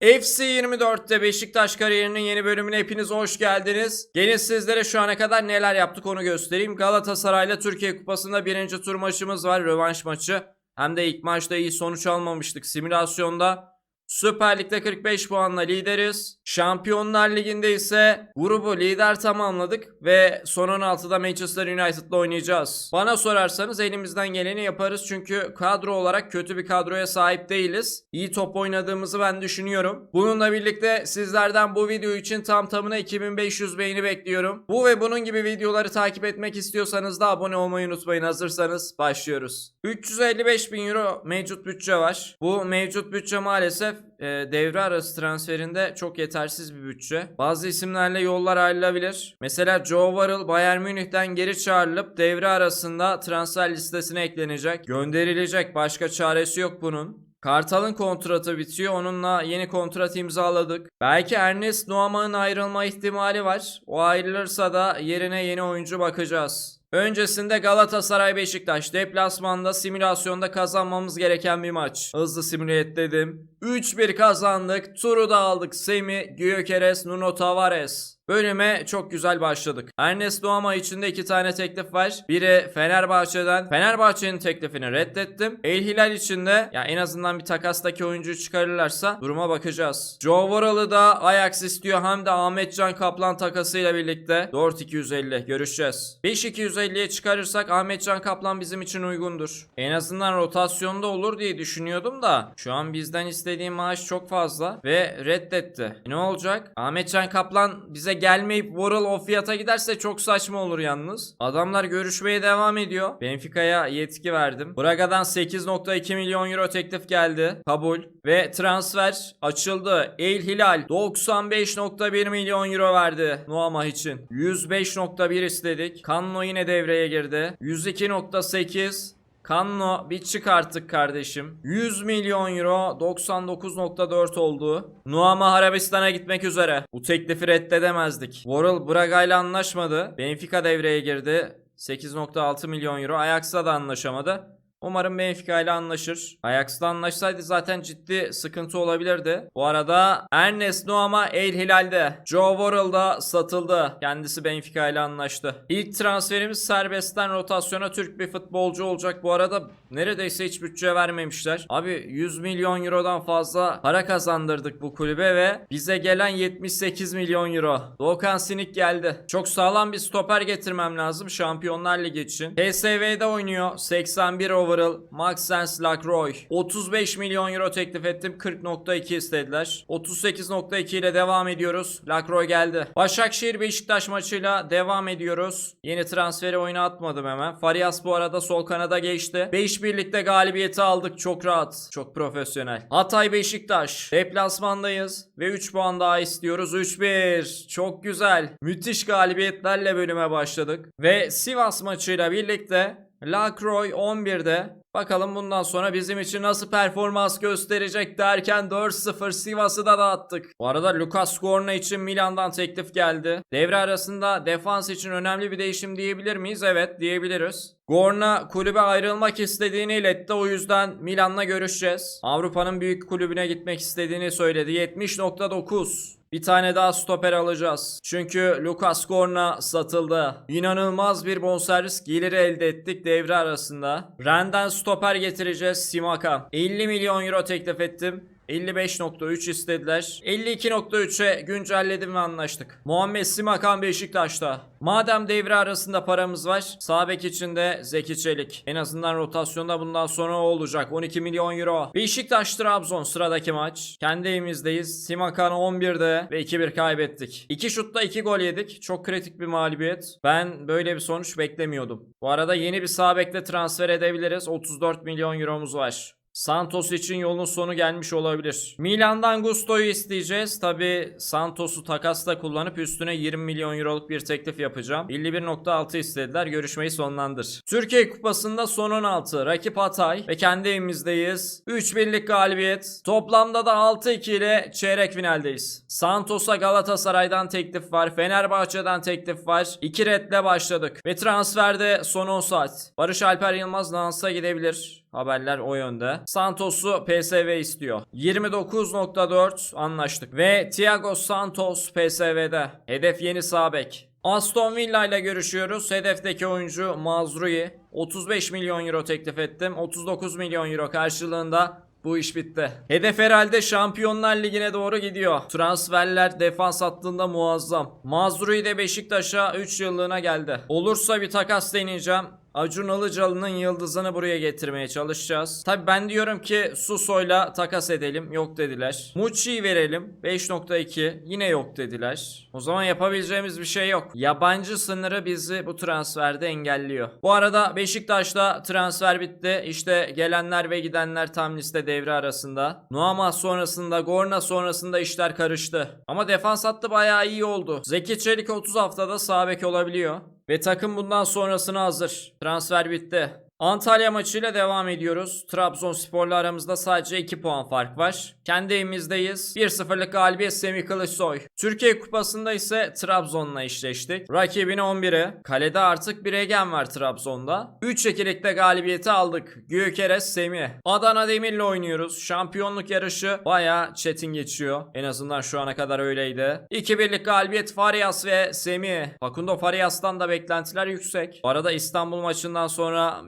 FC 24'te Beşiktaş kariyerinin yeni bölümüne hepiniz hoş geldiniz. Gelin sizlere şu ana kadar neler yaptık onu göstereyim. Galatasaray'la Türkiye Kupası'nda birinci tur maçımız var. Rövanş maçı. Hem de ilk maçta iyi sonuç almamıştık simülasyonda. Süper Lig'de 45 puanla lideriz. Şampiyonlar Ligi'nde ise grubu lider tamamladık ve son 16'da Manchester United'la oynayacağız. Bana sorarsanız elimizden geleni yaparız çünkü kadro olarak kötü bir kadroya sahip değiliz. İyi top oynadığımızı ben düşünüyorum. Bununla birlikte sizlerden bu video için tam tamına 2500 beğeni bekliyorum. Bu ve bunun gibi videoları takip etmek istiyorsanız da abone olmayı unutmayın. Hazırsanız başlıyoruz. 355 bin euro mevcut bütçe var. Bu mevcut bütçe maalesef e, devre arası transferinde çok yetersiz bir bütçe. Bazı isimlerle yollar ayrılabilir. Mesela Joe Warrell Bayern Münih'ten geri çağrılıp devre arasında transfer listesine eklenecek. Gönderilecek. Başka çaresi yok bunun. Kartal'ın kontratı bitiyor. Onunla yeni kontrat imzaladık. Belki Ernest Nuaman'ın ayrılma ihtimali var. O ayrılırsa da yerine yeni oyuncu bakacağız. Öncesinde Galatasaray Beşiktaş deplasmanda simülasyonda kazanmamız gereken bir maç. Hızlı simüle et dedim. 3-1 kazandık. Turu da aldık. Semi, Gyökeres, Nuno Tavares. Bölüme çok güzel başladık. Ernest Nuama için de iki tane teklif var. Biri Fenerbahçe'den. Fenerbahçe'nin teklifini reddettim. El Hilal için de ya en azından bir takastaki oyuncuyu çıkarırlarsa duruma bakacağız. Joe Worrell'ı da Ajax istiyor hem de Ahmet Can Kaplan takasıyla birlikte. 4-250 görüşeceğiz. 5-250'ye çıkarırsak Ahmet Can Kaplan bizim için uygundur. En azından rotasyonda olur diye düşünüyordum da şu an bizden istediği maaş çok fazla ve reddetti. Ne olacak? Ahmet Can Kaplan bize gelmeyip Worrell o fiyata giderse çok saçma olur yalnız. Adamlar görüşmeye devam ediyor. Benfica'ya yetki verdim. Braga'dan 8.2 milyon euro teklif geldi. Kabul. Ve transfer açıldı. El Hilal 95.1 milyon euro verdi Nuama için. 105.1 istedik. Kanno yine devreye girdi. 102.8 Kanno bir çık artık kardeşim. 100 milyon euro 99.4 oldu. Nuama Arabistan'a gitmek üzere. Bu teklifi reddedemezdik. Worrell Braga ile anlaşmadı. Benfica devreye girdi. 8.6 milyon euro. Ajax'la da anlaşamadı. Umarım Benfica ile anlaşır. Ajax'la anlaşsaydı zaten ciddi sıkıntı olabilirdi. Bu arada Ernest Nuama El Hilal'de. Joe Worrell da satıldı. Kendisi Benfica ile anlaştı. İlk transferimiz serbestten rotasyona Türk bir futbolcu olacak. Bu arada neredeyse hiç bütçe vermemişler. Abi 100 milyon eurodan fazla para kazandırdık bu kulübe ve bize gelen 78 milyon euro. Doğukan Sinik geldi. Çok sağlam bir stoper getirmem lazım Şampiyonlar Ligi için. PSV'de oynuyor. 81 overall. Maxence Lacroix. 35 milyon euro teklif ettim. 40.2 istediler. 38.2 ile devam ediyoruz. Lacroix geldi. Başakşehir Beşiktaş maçıyla devam ediyoruz. Yeni transferi oyuna atmadım hemen. Farias bu arada sol kanada geçti. 5 birlikte galibiyeti aldık. Çok rahat. Çok profesyonel. Hatay Beşiktaş. Deplasmandayız. Ve 3 puan daha istiyoruz. 3-1. Çok güzel. Müthiş galibiyetlerle bölüme başladık. Ve Sivas maçıyla birlikte Lacroix 11'de. Bakalım bundan sonra bizim için nasıl performans gösterecek derken 4-0 Sivas'ı da dağıttık. Bu arada Lucas Gorna için Milan'dan teklif geldi. Devre arasında defans için önemli bir değişim diyebilir miyiz? Evet diyebiliriz. Gorna kulübe ayrılmak istediğini iletti. O yüzden Milan'la görüşeceğiz. Avrupa'nın büyük kulübüne gitmek istediğini söyledi. 70.9. Bir tane daha stoper alacağız. Çünkü Lucas Gorna satıldı. İnanılmaz bir bonservis geliri elde ettik devre arasında. Ren'den stoper getireceğiz Simakan. 50 milyon euro teklif ettim. 55.3 istediler. 52.3'e güncelledim ve anlaştık. Muhammed Simakan Beşiktaş'ta. Madem devre arasında paramız var, sağ bek için de Zeki Çelik. En azından rotasyonda bundan sonra o olacak. 12 milyon euro. Beşiktaş Trabzon sıradaki maç. Kendi evimizdeyiz. Simakan 11'de ve 2-1 kaybettik. 2 şutta 2 gol yedik. Çok kritik bir mağlubiyet. Ben böyle bir sonuç beklemiyordum. Bu arada yeni bir sağ transfer edebiliriz. 34 milyon euromuz var. Santos için yolun sonu gelmiş olabilir. Milan'dan Gusto'yu isteyeceğiz. Tabi Santos'u takasla kullanıp üstüne 20 milyon euroluk bir teklif yapacağım. 51.6 istediler. Görüşmeyi sonlandır. Türkiye Kupası'nda son 16. Rakip Hatay ve kendi evimizdeyiz. 3 birlik galibiyet. Toplamda da 6-2 ile çeyrek finaldeyiz. Santos'a Galatasaray'dan teklif var. Fenerbahçe'den teklif var. 2 redle başladık. Ve transferde son 10 saat. Barış Alper Yılmaz Nans'a gidebilir. Haberler o yönde. Santos'u PSV istiyor. 29.4 anlaştık. Ve Thiago Santos PSV'de. Hedef yeni sağ bek. Aston Villa ile görüşüyoruz. Hedefteki oyuncu Mazrui. 35 milyon euro teklif ettim. 39 milyon euro karşılığında bu iş bitti. Hedef herhalde Şampiyonlar Ligi'ne doğru gidiyor. Transferler defans hattında muazzam. Mazrui de Beşiktaş'a 3 yıllığına geldi. Olursa bir takas deneyeceğim. Acun Ilıcalı'nın yıldızını buraya getirmeye çalışacağız. Tabi ben diyorum ki Suso'yla takas edelim. Yok dediler. Mucci'yi verelim. 5.2 yine yok dediler. O zaman yapabileceğimiz bir şey yok. Yabancı sınırı bizi bu transferde engelliyor. Bu arada Beşiktaş'ta transfer bitti. İşte gelenler ve gidenler tam liste devre arasında. Nuama sonrasında, Gorna sonrasında işler karıştı. Ama defans hattı bayağı iyi oldu. Zeki Çelik 30 haftada sağ bek olabiliyor. Ve takım bundan sonrasına hazır. Transfer bitti. Antalya maçıyla devam ediyoruz. Trabzonspor'la aramızda sadece 2 puan fark var. Kendi evimizdeyiz. 1-0'lık galibiyet Semih Kılıçsoy. Türkiye Kupası'nda ise Trabzon'la eşleştik. Rakibin 11'i. Kalede artık bir egen var Trabzon'da. 3-2'likte galibiyeti aldık. Gökeres Semih. Adana Demir'le oynuyoruz. Şampiyonluk yarışı baya çetin geçiyor. En azından şu ana kadar öyleydi. 2-1'lik galibiyet Farias ve Semih. Facundo Farias'tan da beklentiler yüksek. Bu arada İstanbul maçından sonra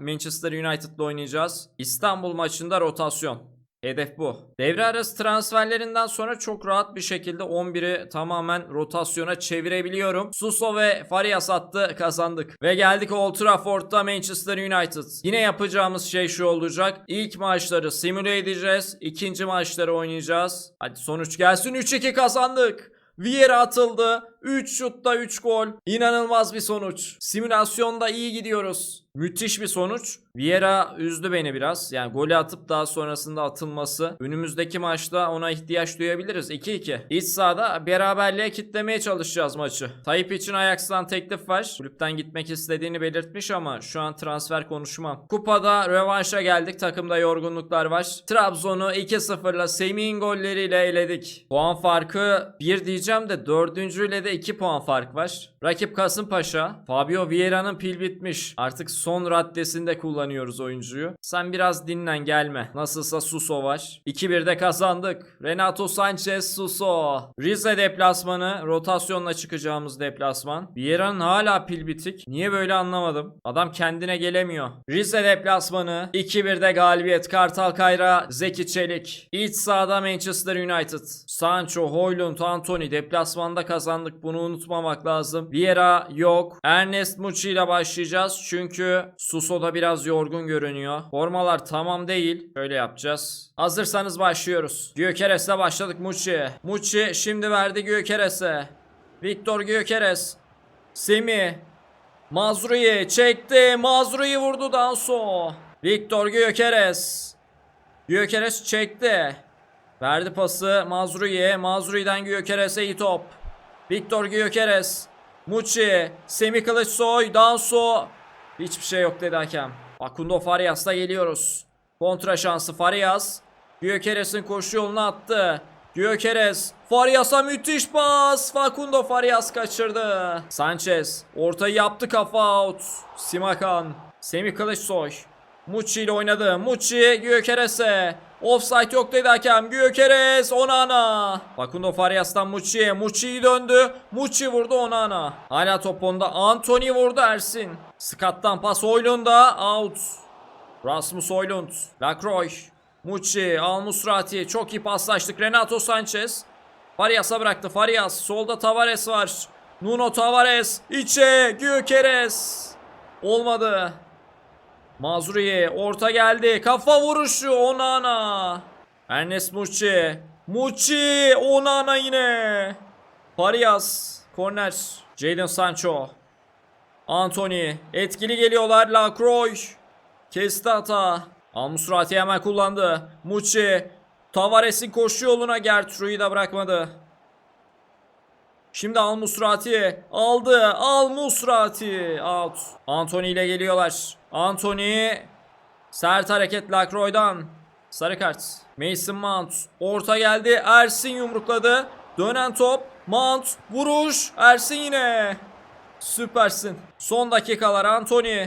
United'la oynayacağız. İstanbul maçında rotasyon. Hedef bu. Devre arası transferlerinden sonra çok rahat bir şekilde 11'i tamamen rotasyona çevirebiliyorum. Suso ve Farias attı kazandık. Ve geldik Old Trafford'da Manchester United. Yine yapacağımız şey şu olacak. İlk maçları simüle edeceğiz. İkinci maçları oynayacağız. Hadi sonuç gelsin 3-2 kazandık. Vieira atıldı. 3 şutta 3 gol. İnanılmaz bir sonuç. Simülasyonda iyi gidiyoruz. Müthiş bir sonuç. Vieira üzdü beni biraz. Yani golü atıp daha sonrasında atılması. Önümüzdeki maçta ona ihtiyaç duyabiliriz. 2-2. İç sahada beraberliğe kitlemeye çalışacağız maçı. Tayyip için Ajax'tan teklif var. Kulüpten gitmek istediğini belirtmiş ama şu an transfer konuşmam. Kupada rövanşa geldik. Takımda yorgunluklar var. Trabzon'u 2-0'la Semih'in golleriyle eledik. Puan farkı 1 diyeceğim de dördüncüyle de 2 puan fark var. Rakip Kasımpaşa. Fabio Vieira'nın pil bitmiş. Artık son raddesinde kullanıyoruz oyuncuyu. Sen biraz dinlen gelme. Nasılsa Suso var. 2-1'de kazandık. Renato Sanchez Suso. Rize deplasmanı. Rotasyonla çıkacağımız deplasman. Vieira'nın hala pil bitik. Niye böyle anlamadım. Adam kendine gelemiyor. Rize deplasmanı. 2-1'de galibiyet. Kartal Kayra. Zeki Çelik. İç sahada Manchester United. Sancho, Hoylund, Anthony deplasmanda kazandık. Bunu unutmamak lazım. Vieira yok. Ernest Muçi ile başlayacağız. Çünkü Suso da biraz yorgun görünüyor. Formalar tamam değil. Şöyle yapacağız. Hazırsanız başlıyoruz. Gökeres'le başladık Muçi. Muçi şimdi verdi Gökeres'e. Victor Gökeres. Semi. Mazru'yu çekti. Mazru'yu vurdu Danso. Victor Gökeres. Gökeres çekti. Verdi pası Mazru'ya. Mazru'dan Gökeres'e iyi top. Victor Gyökeres. Muçi. Semih Kılıçsoy. Danso. Hiçbir şey yok dedi hakem. Facundo Farias'la geliyoruz. Kontra şansı Farias. Gyökeres'in koşu yoluna attı. Gyökeres. Farias'a müthiş pas. Facundo Farias kaçırdı. Sanchez. Ortayı yaptı kafa out. Simakan. Semih Kılıçsoy. Muçi ile oynadı. Muçi Gyökeres'e. Offside yok dedi hakem. Gyökeres Onana. Facundo Farias'tan Muçi'ye. Muçi'yi döndü. Muçi vurdu Onana. Hala top onda. Anthony vurdu Ersin. Scott'tan pas Oylund'a. Out. Rasmus Oylund. Lacroix. Muçi. Almusrati. Çok iyi paslaştık. Renato Sanchez. Farias'a bıraktı. Farias. Solda Tavares var. Nuno Tavares. içe. Gyökeres. Olmadı. Mazuriye orta geldi. Kafa vuruşu Onana. Ernest Muçi. Muçi Onana yine. Farias. Korner. Jadon Sancho. Anthony. Etkili geliyorlar. Lacroix. Kesti hata. Almusrati hemen kullandı. Muçi. Tavares'in koşu yoluna Gertrude'yu da bırakmadı. Şimdi Al Musrati aldı. Al Musrati out. Anthony ile geliyorlar. Anthony sert hareket Lacroix'dan. Sarı kart. Mason Mount orta geldi. Ersin yumrukladı. Dönen top. Mount vuruş. Ersin yine. Süpersin. Son dakikalar Anthony.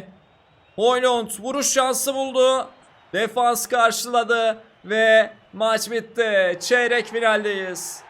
Hoylund vuruş şansı buldu. Defans karşıladı ve maç bitti. Çeyrek finaldeyiz.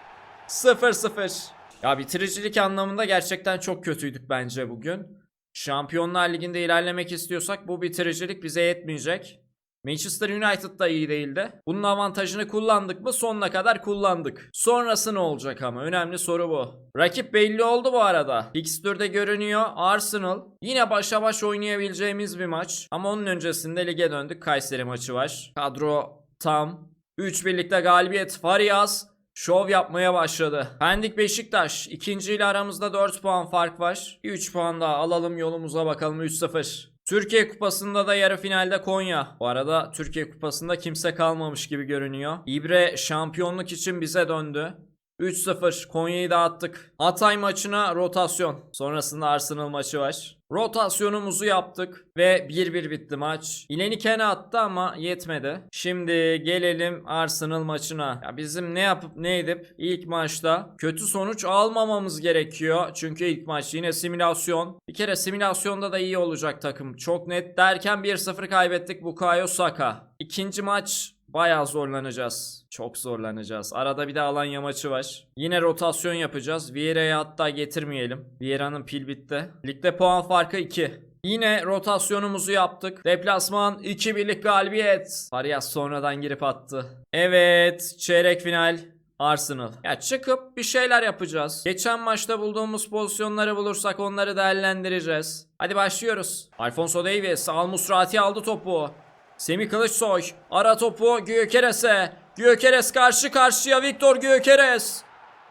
0-0. Ya bitiricilik anlamında gerçekten çok kötüydük bence bugün. Şampiyonlar Ligi'nde ilerlemek istiyorsak bu bitiricilik bize yetmeyecek. Manchester United da iyi değildi. Bunun avantajını kullandık mı? Sonuna kadar kullandık. Sonrası ne olacak ama? Önemli soru bu. Rakip belli oldu bu arada. Fixtür'de görünüyor. Arsenal. Yine başa baş oynayabileceğimiz bir maç. Ama onun öncesinde lige döndük. Kayseri maçı var. Kadro tam. 3 birlikte galibiyet. Farias şov yapmaya başladı. Pendik Beşiktaş. ikinci ile aramızda 4 puan fark var. 3 puan daha alalım yolumuza bakalım 3-0. Türkiye Kupası'nda da yarı finalde Konya. Bu arada Türkiye Kupası'nda kimse kalmamış gibi görünüyor. İbre şampiyonluk için bize döndü. 3-0 Konya'yı dağıttık. Hatay maçına rotasyon. Sonrasında Arsenal maçı var. Rotasyonumuzu yaptık ve 1-1 bitti maç. İleni Kene attı ama yetmedi. Şimdi gelelim Arsenal maçına. Ya bizim ne yapıp ne edip ilk maçta kötü sonuç almamamız gerekiyor. Çünkü ilk maç yine simülasyon. Bir kere simülasyonda da iyi olacak takım. Çok net derken 1-0 kaybettik Bukayo Saka. İkinci maç Bayağı zorlanacağız. Çok zorlanacağız. Arada bir de Alanya maçı var. Yine rotasyon yapacağız. Vieira'yı hatta getirmeyelim. Vieira'nın pil bitti. Ligde puan farkı 2. Yine rotasyonumuzu yaptık. Deplasman 2 birlik galibiyet. Farias sonradan girip attı. Evet, çeyrek final Arsenal. Ya çıkıp bir şeyler yapacağız. Geçen maçta bulduğumuz pozisyonları bulursak onları değerlendireceğiz. Hadi başlıyoruz. Alfonso Davies, Al Musrati aldı topu. Semih Kılıçsoy ara topu Gyökeres'e. Gyökeres karşı karşıya Victor Gyökeres.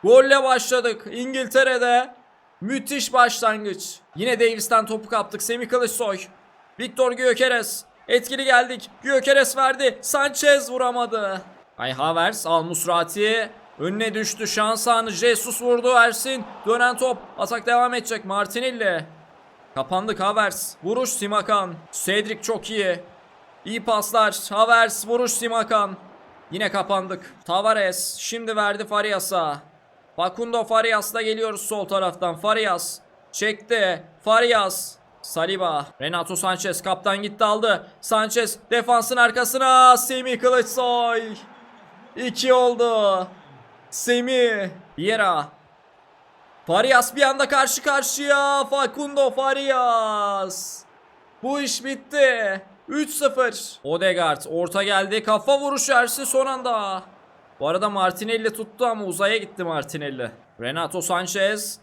Golle başladık İngiltere'de. Müthiş başlangıç. Yine Davis'ten topu kaptık Semih Kılıçsoy. Victor Gyökeres. Etkili geldik. Gyökeres verdi. Sanchez vuramadı. Ay Havertz Al Musrati önüne düştü. Şans anı Jesus vurdu Ersin. Dönen top. Atak devam edecek Martinelli. Kapandık Havertz. Vuruş Simakan. Cedric çok iyi. İyi paslar. Havertz vuruş Simakan. Yine kapandık. Tavares şimdi verdi Farias'a. Facundo Farias'la geliyoruz sol taraftan. Farias çekti. Farias. Saliba. Renato Sanchez kaptan gitti aldı. Sanchez defansın arkasına. Semih Kılıçsoy. 2 oldu. Semih. Vieira. Farias bir anda karşı karşıya. Facundo Farias. Bu iş bitti. 3-0. Odegaard orta geldi. Kafa vuruşu Ersin son anda. Bu arada Martinelli tuttu ama uzaya gitti Martinelli. Renato Sanchez.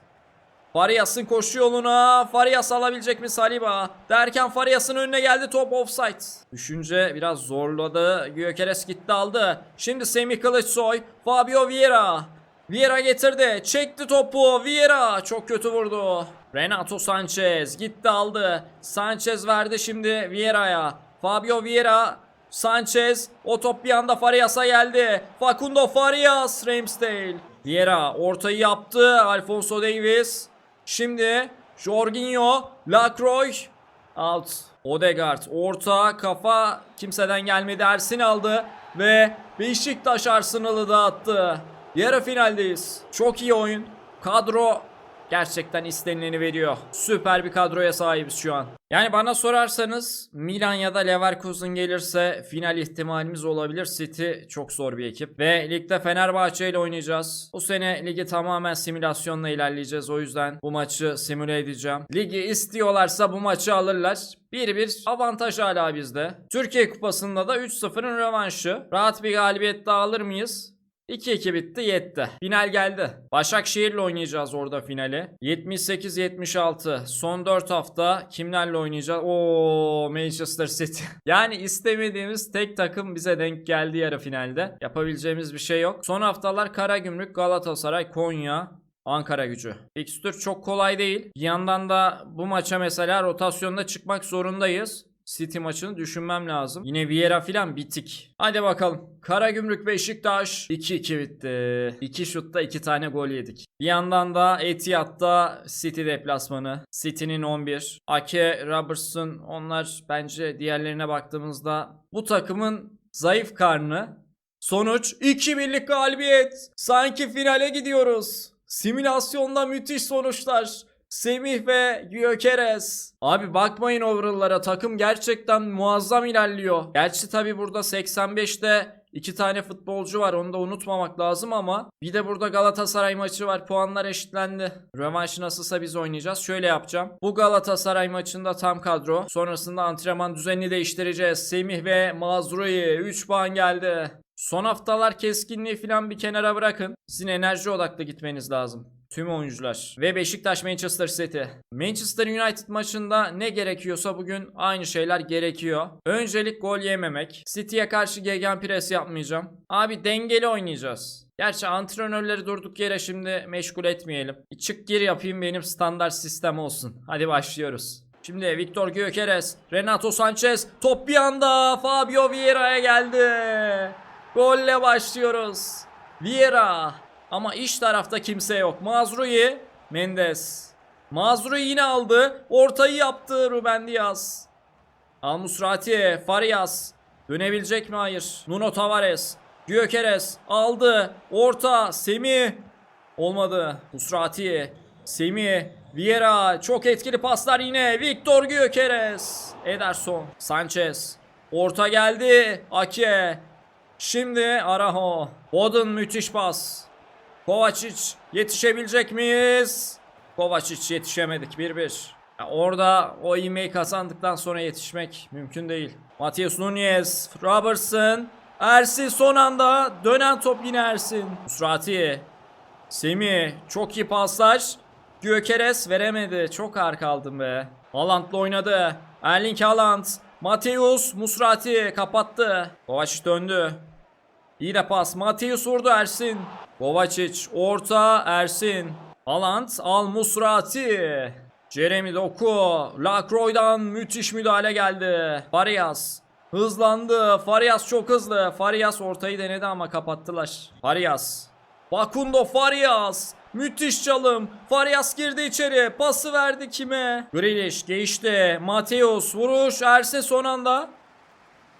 Farias'ın koşu yoluna. Farias alabilecek mi Saliba? Derken Farias'ın önüne geldi top offside. Düşünce biraz zorladı. Gyökeres gitti aldı. Şimdi Semih Kılıçsoy. Fabio Vieira. Vieira getirdi. Çekti topu. Vieira çok kötü vurdu. Renato Sanchez gitti aldı. Sanchez verdi şimdi Vieira'ya. Fabio Vieira Sanchez o top bir anda Farias'a geldi. Facundo Farias Ramsdale. Vieira ortayı yaptı. Alfonso Davies. Şimdi Jorginho Lacroix out. Odegaard orta kafa kimseden gelmedi Ersin aldı ve Beşiktaş Arsenal'ı dağıttı. Yarı finaldeyiz. Çok iyi oyun. Kadro gerçekten istenileni veriyor. Süper bir kadroya sahibiz şu an. Yani bana sorarsanız Milan ya da Leverkusen gelirse final ihtimalimiz olabilir. City çok zor bir ekip. Ve ligde Fenerbahçe ile oynayacağız. Bu sene ligi tamamen simülasyonla ilerleyeceğiz. O yüzden bu maçı simüle edeceğim. Ligi istiyorlarsa bu maçı alırlar. 1-1 avantaj hala bizde. Türkiye Kupası'nda da 3-0'ın rövanşı. Rahat bir galibiyet daha alır mıyız? 2-2 bitti yetti. Final geldi. Başakşehir'le oynayacağız orada finali. 78-76. Son 4 hafta kimlerle oynayacağız? Oo Manchester City. yani istemediğimiz tek takım bize denk geldi yarı finalde. Yapabileceğimiz bir şey yok. Son haftalar Karagümrük, Galatasaray, Konya, Ankara gücü. Fikstür çok kolay değil. Bir yandan da bu maça mesela rotasyonda çıkmak zorundayız. City maçını düşünmem lazım. Yine Vieira filan bitik. Hadi bakalım. Karagümrük Beşiktaş 2-2 bitti. 2 şutta 2 tane gol yedik. Bir yandan da Etihad'da City deplasmanı. City'nin 11. Ake, Robertson onlar bence diğerlerine baktığımızda bu takımın zayıf karnı. Sonuç 2 birlik galibiyet. Sanki finale gidiyoruz. Simülasyonda müthiş sonuçlar. Semih ve Gyökeres. Abi bakmayın overall'lara takım gerçekten muazzam ilerliyor. Gerçi tabi burada 85'te iki tane futbolcu var onu da unutmamak lazım ama bir de burada Galatasaray maçı var puanlar eşitlendi. Rövanş nasılsa biz oynayacağız. Şöyle yapacağım. Bu Galatasaray maçında tam kadro. Sonrasında antrenman düzenini değiştireceğiz. Semih ve Mazrui 3 puan geldi. Son haftalar keskinliği falan bir kenara bırakın. Sizin enerji odaklı gitmeniz lazım. Tüm oyuncular. Ve Beşiktaş Manchester City. Manchester United maçında ne gerekiyorsa bugün aynı şeyler gerekiyor. Öncelik gol yememek. City'ye karşı gegenpress yapmayacağım. Abi dengeli oynayacağız. Gerçi antrenörleri durduk yere şimdi meşgul etmeyelim. Çık gir yapayım benim standart sistem olsun. Hadi başlıyoruz. Şimdi Victor Gyökeres, Renato Sanchez, top bir anda Fabio Vieira'ya geldi. Golle başlıyoruz. Vieira. Ama iç tarafta kimse yok. Mazrui, Mendes. Mazrui yine aldı. Ortayı yaptı Ruben Diaz. Almusrati, Farias. Dönebilecek mi? Hayır. Nuno Tavares. Gyökeres aldı. Orta, Semih. Olmadı. Musrati, Semih, Vieira. Çok etkili paslar yine. Victor Gyökeres. Ederson, Sanchez. Orta geldi. Ake. Şimdi Araho. Odin müthiş pas. Kovacic yetişebilecek miyiz? Kovacic yetişemedik 1-1. Ya orada o ivmeyi kazandıktan sonra yetişmek mümkün değil. Matias Nunez, Robertson, Ersin son anda dönen top yine Ersin. Musrati, Semih çok iyi paslar. Gökeres veremedi. Çok ağır kaldım be. Haaland'la oynadı. Erling Haaland. Mateus Musrati kapattı. Kovacic döndü. İyi de pas. Mateus vurdu Ersin. Kovacic orta Ersin. Haaland Al Musrati. Jeremy Doku. Lacroix'dan müthiş müdahale geldi. Farias. Hızlandı. Farias çok hızlı. Farias ortayı denedi ama kapattılar. Farias. Facundo Farias. Müthiş çalım. Farias girdi içeri. Pası verdi kime? Grealish geçti. Mateus vuruş. Erse son anda.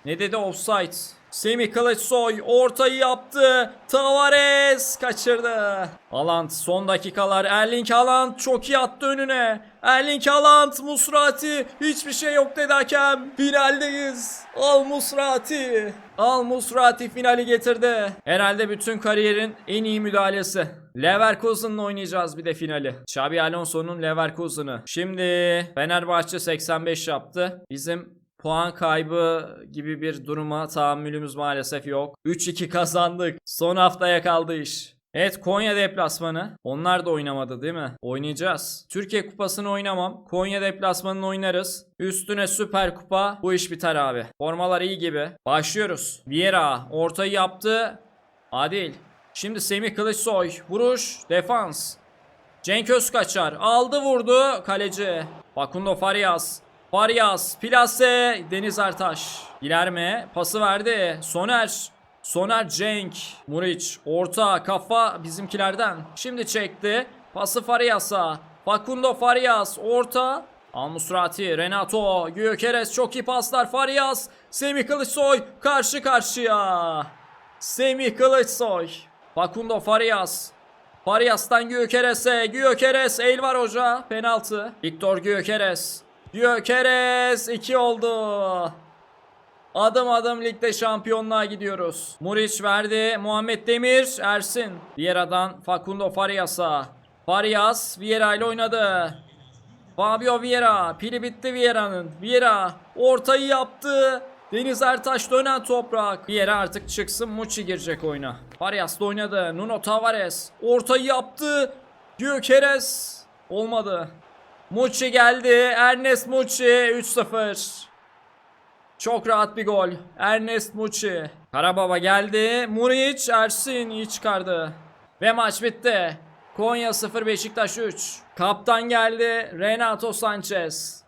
Ne dedi offside? Semih Kılıçsoy ortayı yaptı. Tavares kaçırdı. Haaland son dakikalar. Erling Haaland çok iyi attı önüne. Erling Haaland Musrati hiçbir şey yok dedi hakem. Finaldeyiz. Al Musrati. Al Musrati finali getirdi. Herhalde bütün kariyerin en iyi müdahalesi. Leverkusen'la oynayacağız bir de finali. Xabi Alonso'nun Leverkusen'ı. Şimdi Fenerbahçe 85 yaptı. Bizim puan kaybı gibi bir duruma tahammülümüz maalesef yok. 3-2 kazandık. Son haftaya kaldı iş. Evet Konya deplasmanı. Onlar da oynamadı değil mi? Oynayacağız. Türkiye kupasını oynamam. Konya deplasmanını oynarız. Üstüne süper kupa. Bu iş biter abi. Formalar iyi gibi. Başlıyoruz. Vieira ortayı yaptı. Adil. Şimdi Semih Kılıçsoy. Vuruş. Defans. Cenk Özkaçar aldı vurdu kaleci. Facundo Farias. Farias, Plase, Deniz Ertaş. İlerme, pası verdi. Soner. Soner Cenk. Muriç, orta, kafa bizimkilerden. Şimdi çekti. Pası Farias'a. Facundo Farias, orta. Almusrati, Renato, Gyökeres çok iyi paslar. Farias, Semih Kılıçsoy karşı karşıya. Semih Kılıçsoy. Facundo Farias. Farias'tan Gyökeres'e. Gyökeres el var hoca. Penaltı. Victor Gyökeres. Gyökeres 2 oldu. Adım adım ligde şampiyonluğa gidiyoruz. Muriç verdi. Muhammed Demir. Ersin. Vieira'dan Facundo Farias'a. Farias Vieira ile oynadı. Fabio Vieira. Pili bitti Vieira'nın. Vieira ortayı yaptı. Deniz Ertaş dönen toprak. Vieira artık çıksın. Muçi girecek oyuna. Farias da oynadı. Nuno Tavares. Ortayı yaptı. Gyökeres. Olmadı. Muçi geldi. Ernest Muçi 3-0. Çok rahat bir gol. Ernest Muçi. Karababa geldi. Muriç Ersin iyi çıkardı. Ve maç bitti. Konya 0 Beşiktaş 3. Kaptan geldi. Renato Sanchez.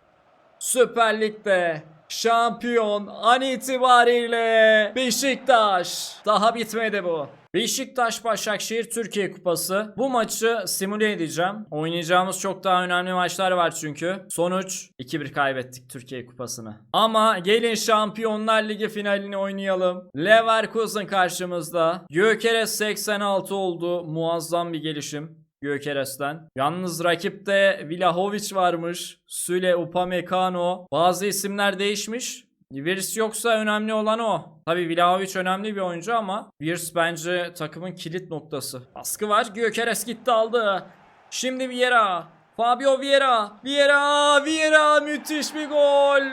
Süper Lig'de şampiyon an itibariyle Beşiktaş. Daha bitmedi bu. Beşiktaş Başakşehir Türkiye Kupası. Bu maçı simüle edeceğim. Oynayacağımız çok daha önemli maçlar var çünkü. Sonuç 2-1 kaybettik Türkiye Kupası'nı. Ama gelin Şampiyonlar Ligi finalini oynayalım. Leverkusen karşımızda. Gökeres 86 oldu. Muazzam bir gelişim. Gyökeres'ten. Yalnız rakipte Vlahovic varmış. Süle Upamecano. Bazı isimler değişmiş. Virs yoksa önemli olan o. Tabi Vlahovic önemli bir oyuncu ama Virs bence takımın kilit noktası. Baskı var. Gyökeres gitti aldı. Şimdi Vieira. Fabio Vieira. Vieira. Vieira. Müthiş bir gol.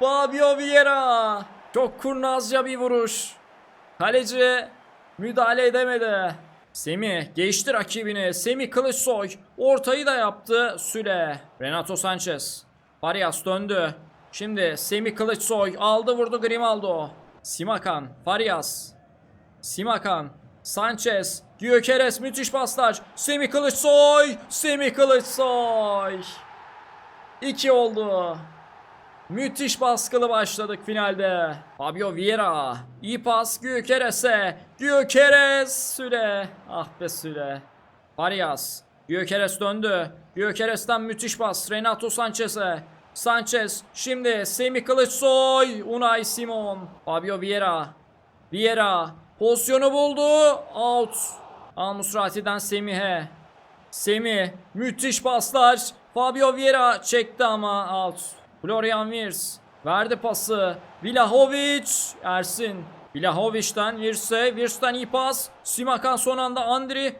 Fabio Vieira. Çok kurnazca bir vuruş. Kaleci müdahale edemedi. Semih geçti rakibini. Semih Kılıçsoy ortayı da yaptı. Süle. Renato Sanchez. Farias döndü. Şimdi Semih Kılıçsoy aldı vurdu Grimaldo. Simakan. Farias. Simakan. Sanchez. Gyökeres müthiş paslar. Semih Kılıçsoy. Semih Kılıçsoy. 2 oldu. Müthiş baskılı başladık finalde. Fabio Vieira. İyi pas Gyökeres'e. Gyökeres Süle. Ah be Süle. Farias. Gyökeres döndü. Gyökeres'ten müthiş pas. Renato Sanchez'e. Sanchez. Şimdi Semih Kılıçsoy. Unai Simon. Fabio Vieira. Vieira. Pozisyonu buldu. Out. Al Musrati'den Semih'e. Semih. Müthiş paslar. Fabio Vieira çekti ama out. Florian Wirtz verdi pası. Vlahovic. Ersin. Vlahovic'den Wirtz'e. Wirtz'ten iyi pas. Simakan son anda Andri.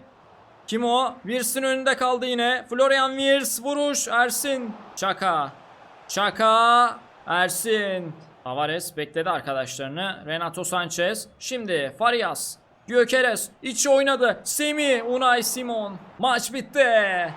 Kim o? Wirtz'in önünde kaldı yine. Florian Wirtz vuruş. Ersin. Çaka. Çaka. Ersin. Tavares bekledi arkadaşlarını. Renato Sanchez. Şimdi Farias. Gyökeres içi oynadı. Semi Unai Simon. Maç bitti.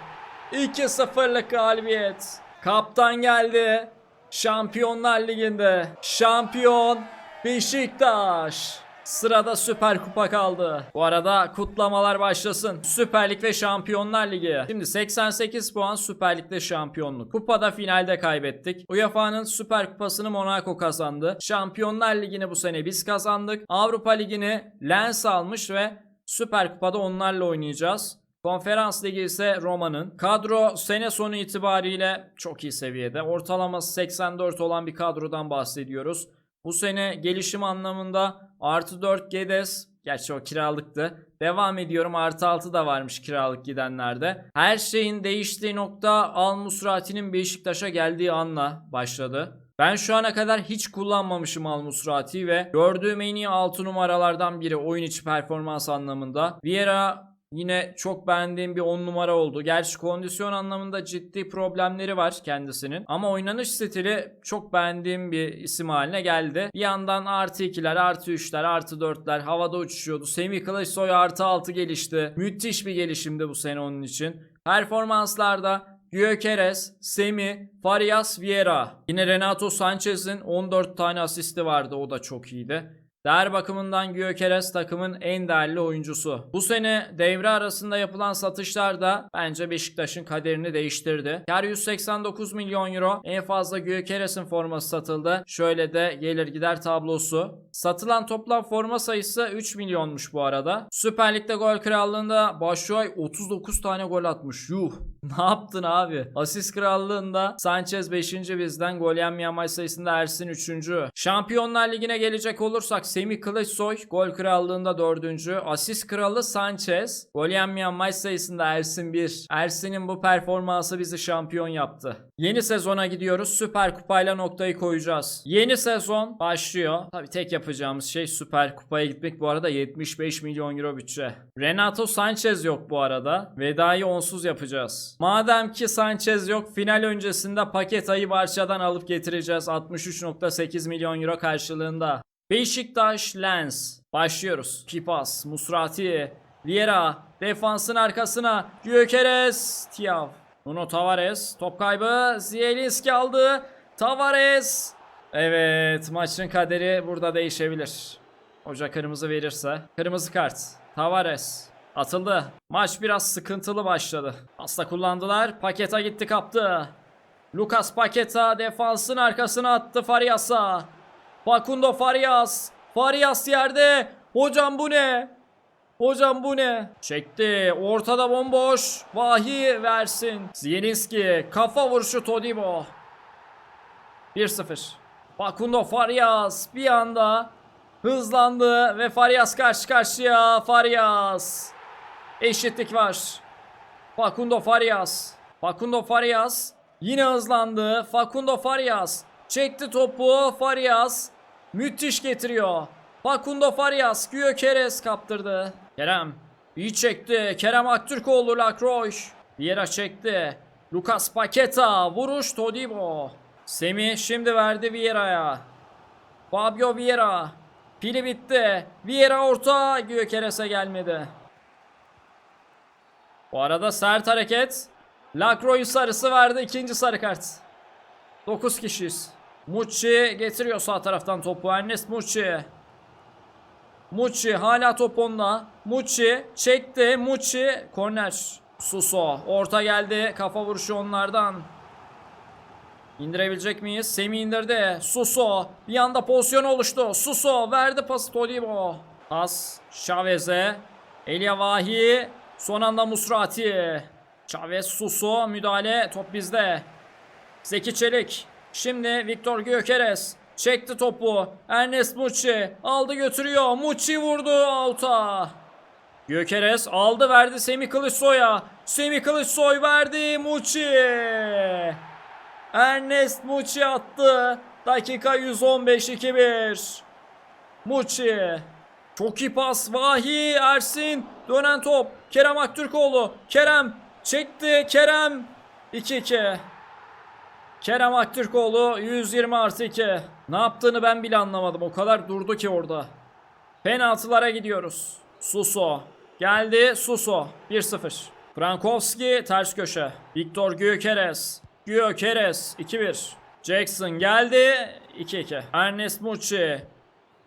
2-0'lık galibiyet. Kaptan geldi. Şampiyonlar Ligi'nde. Şampiyon Beşiktaş. Sırada Süper Kupa kaldı. Bu arada kutlamalar başlasın. Süper Lig ve Şampiyonlar Ligi. Şimdi 88 puan Süper Lig'de şampiyonluk. Kupada finalde kaybettik. UEFA'nın Süper Kupası'nı Monaco kazandı. Şampiyonlar Ligi'ni bu sene biz kazandık. Avrupa Ligi'ni Lens almış ve Süper Kupa'da onlarla oynayacağız. Konferans Ligi ise Roma'nın. Kadro sene sonu itibariyle çok iyi seviyede. Ortalaması 84 olan bir kadrodan bahsediyoruz. Bu sene gelişim anlamında artı 4 Gedes. Gerçi o kiralıktı. Devam ediyorum artı 6 da varmış kiralık gidenlerde. Her şeyin değiştiği nokta Al Musrati'nin Beşiktaş'a geldiği anla başladı. Ben şu ana kadar hiç kullanmamışım Al Musrati ve gördüğüm en iyi 6 numaralardan biri oyun içi performans anlamında. Vieira Yine çok beğendiğim bir 10 numara oldu. Gerçi kondisyon anlamında ciddi problemleri var kendisinin. Ama oynanış stili çok beğendiğim bir isim haline geldi. Bir yandan artı 2'ler, artı 3'ler, artı 4'ler havada uçuşuyordu. Semih Kılıçsoy artı 6 gelişti. Müthiş bir gelişimdi bu sene onun için. Performanslarda Gyökeres, Semi, Farias, Vieira. Yine Renato Sanchez'in 14 tane asisti vardı. O da çok iyiydi. Değer bakımından Gyökeres takımın en değerli oyuncusu. Bu sene devre arasında yapılan satışlar da bence Beşiktaş'ın kaderini değiştirdi. Kar 189 milyon euro. En fazla Gyökeres'in forması satıldı. Şöyle de gelir gider tablosu. Satılan toplam forma sayısı 3 milyonmuş bu arada. Süper Lig'de gol krallığında Başuay 39 tane gol atmış. Yuh. Ne yaptın abi? Asist krallığında Sanchez 5. bizden gol yenmeyen sayısında Ersin 3. Şampiyonlar Ligi'ne gelecek olursak Semih Kılıçsoy gol krallığında 4. Asist kralı Sanchez. Gol yenmeyen maç sayısında Ersin 1. Ersin'in bu performansı bizi şampiyon yaptı. Yeni sezona gidiyoruz. Süper Kupayla noktayı koyacağız. Yeni sezon başlıyor. Tabii tek yapacağımız şey Süper Kupaya gitmek. Bu arada 75 milyon euro bütçe. Renato Sanchez yok bu arada. Vedayı onsuz yapacağız. Madem ki Sanchez yok final öncesinde paket ayı Barça'dan alıp getireceğiz. 63.8 milyon euro karşılığında. Beşiktaş Lens. Başlıyoruz. Pipas, Musrati, Vieira, defansın arkasına, Gyökeres, Tiav. Nuno Tavares, top kaybı, Zielinski aldı. Tavares. Evet, maçın kaderi burada değişebilir. Hoca kırmızı verirse. Kırmızı kart. Tavares. Atıldı. Maç biraz sıkıntılı başladı. Hasta kullandılar. Paketa gitti kaptı. Lucas Paketa defansın arkasına attı Farias'a. Facundo Farias. Farias yerde. Hocam bu ne? Hocam bu ne? Çekti. Ortada bomboş. Vahi versin. Zielinski. Kafa vuruşu Todibo. 1-0. Facundo Farias bir anda hızlandı ve Farias karşı karşıya. Farias. Eşitlik var. Facundo Farias. Facundo Farias yine hızlandı. Facundo Farias çekti topu. Farias müthiş getiriyor. Facundo Farias Gyökeres kaptırdı. Kerem iyi çekti. Kerem Aktürkoğlu Lacroix. Vieira çekti. Lucas Paqueta vuruş Todibo. Semih şimdi verdi Vieira'ya. Fabio Vieira. Pili bitti. Vieira orta. Gyökeres'e gelmedi. Bu arada sert hareket. Lacroix'un sarısı verdi. ikinci sarı kart. 9 kişiyiz. Mucci getiriyor sağ taraftan topu. Ernest Mucci. Mucci hala top onda. Mucci çekti. Mucci korner. Suso. Orta geldi. Kafa vuruşu onlardan. İndirebilecek miyiz? Semi indirdi. Suso. Bir anda pozisyon oluştu. Suso verdi pası Todibo. Pas Chavez'e. Elia Vahi. Son anda Musrati. Chavez Suso müdahale. Top bizde. Zeki Çelik. Şimdi Viktor Gyökeres. Çekti topu. Ernest Mucci. Aldı götürüyor. Mucci vurdu. Out'a. Gökeres aldı verdi Semih Kılıçsoy'a. Semih Kılıçsoy verdi Muçi. Ernest Muçi attı. Dakika 115-2-1. Muçi. Çok iyi pas. Vahi Ersin. Dönen top. Kerem Aktürkoğlu. Kerem çekti. Kerem 2-2. Kerem Aktürkoğlu 120 artı 2. Ne yaptığını ben bile anlamadım. O kadar durdu ki orada. Penaltılara gidiyoruz. Suso. Geldi Suso. 1-0. Frankowski ters köşe. Viktor Gyökeres. Gyökeres 2-1. Jackson geldi. 2-2. Ernest Mucci.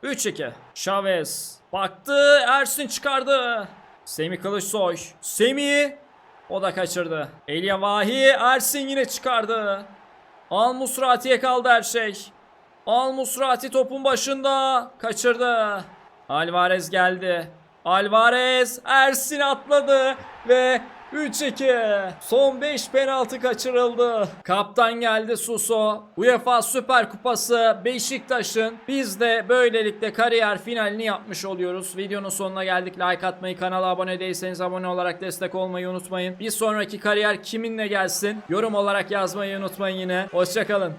3-2. Chavez. Baktı. Ersin çıkardı. Semih Kılıçsoy. Semih. O da kaçırdı. Elia Vahi. Ersin yine çıkardı. Al Musrati'ye kaldı her şey. Al Musrati topun başında. Kaçırdı. Alvarez geldi. Alvarez Ersin atladı ve 3-2. Son 5 penaltı kaçırıldı. Kaptan geldi Suso. UEFA Süper Kupası Beşiktaş'ın biz de böylelikle kariyer finalini yapmış oluyoruz. Videonun sonuna geldik. Like atmayı, kanala abone değilseniz abone olarak destek olmayı unutmayın. Bir sonraki kariyer kiminle gelsin? Yorum olarak yazmayı unutmayın yine. Hoşçakalın.